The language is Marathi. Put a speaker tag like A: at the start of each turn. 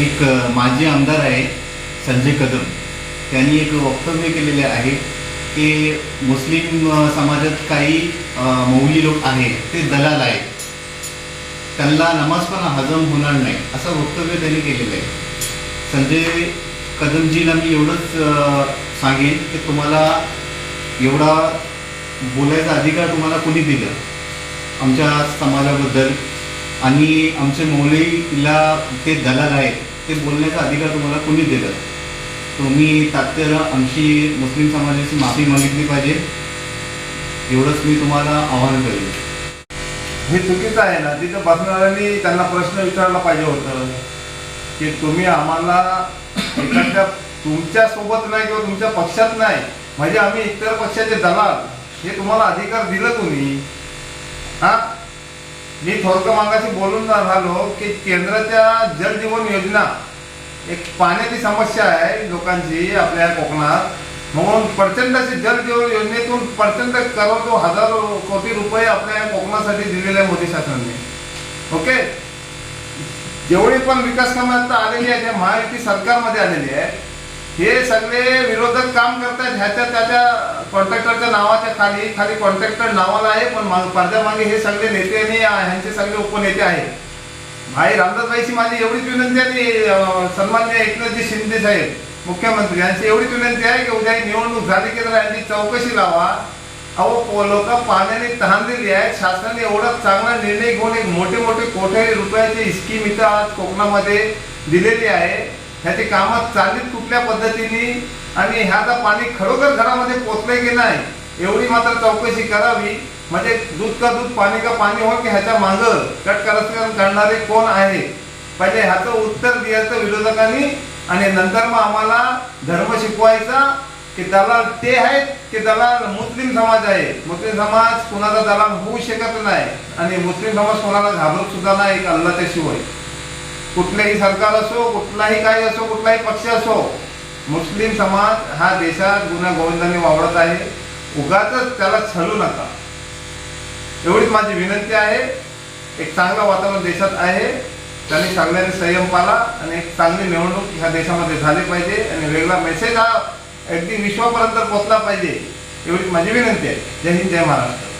A: एक माजी आमदार आहे संजय कदम. त्यांनी एक वक्तव्य केलेले आहे की मुस्लिम समाजात काही मौली लोक आहेत ते दलाल आहेत. त्यांना नमाज पण हजम होणार नाही असं वक्तव्य त्यांनी केलेलं आहे. संजय कदमजीला मी एवढंच सांगेन की तुम्हाला एवढा बोलायचा अधिकार तुम्हाला कोणी दिलं? आमच्या समाजाबद्दल आणि आमचे मौलीला ते दलाल आहेत ते बोलण्याचा अधिकार तुम्हाला कोणी दिला? तुम्ही तात्याला आमची मुस्लिम समाजाची माफी मागितली पाहिजे. एवढंच मी तुम्हाला आवाहन करेन.
B: हे चुकीचं आहे ना तिथं बसणाऱ्यांनी त्यांना प्रश्न विचारला पाहिजे होतं. की तुम्ही आम्हाला एखाद्या तुमच्यासोबत नाही किंवा तुमच्या पक्षात नाही म्हणजे आम्ही इतर पक्षाचे दलाल हे तुम्हाला अधिकार दिलं तुम्ही हा? मी थोडकं मागाशी बोलून राहिलो की केंद्राच्या जल जीवन योजना एक पाण्याची समस्या आहे लोकांची आपल्या कोकणात. म्हणून प्रचंड अशी जल जीवन योजनेतून प्रचंड करोडो हजारो कोटी रुपये आपल्या कोकणासाठी दिलेले आहे मोदी शासनाने. ओके? जेवढी पण विकास कामं आता आलेली आहे ते महायुती सरकारमध्ये आलेली आहे. हे सगळे विरोधक काम करतात ह्याच्या त्याच्या कॉन्ट्रॅक्टरच्या नावाच्या खाली. खाली कॉन्ट्रॅक्टर नावाला आहे पण माग पडद्यामागे हे सगळे नेते आणि ह्यांचे सगळे उपनेते आहेत. भाई रामदासबाईची माझी एवढीच विनंती आहे आणि सन्मान्य एकनाथजी शिंदे साहेब मुख्यमंत्री यांची एवढीच विनंती आहे की उद्या निवडणूक झाली की जरा यांची चौकशी लावा. अहो लोक पाण्याने तहानलेली आहेत. शासनाने एवढा चांगला निर्णय घेऊन एक मोठे मोठे कोट्यावधी रुपयाची स्कीम इथं आज कोकणामध्ये दिलेली आहे. ह्याची कामं चालीत कुठल्या पद्धतीने आणि ह्याचा पाणी खरोखर घरामध्ये पोचलंय की नाही एवढी मात्र चौकशी करावी. म्हणजे दूध का दूध पाणी का पाणी हो की ह्याच्या मागं कटकारस्थान करणारे कोण आहे पहिले ह्याचं उत्तर द्यायचं विरोधकांनी आणि नंतर मग आम्हाला धर्म शिकवायचा की दलाल ते आहेत की दलाल मुस्लिम समाज आहे. मुस्लिम समाज कुणाचा दलाल होऊ शकत नाही आणि मुस्लिम समाज कोणाला घाबरत सुद्धा नाही एक अल्लाच्या शिवाय. कुठलेही सरकार असो कुठलाही काही असो कुठलाही पक्ष असो मुस्लिम समाज हा देशात गुन्हा गोविंदाने वावरत आहे. उगाच त्याला छळू नका. एवढीच माझी विनंती आहे. एक चांगलं वातावरण देशात आहे. त्यांनी चांगल्याने संयम पाला आणि एक चांगली निवडणूक ह्या देशामध्ये झाली पाहिजे आणि वेगळा मेसेज हा अगदी विश्वापर्यंत पोहोचला पाहिजे. एवढीच माझी विनंती आहे. जय हिंद जय महाराष्ट्र.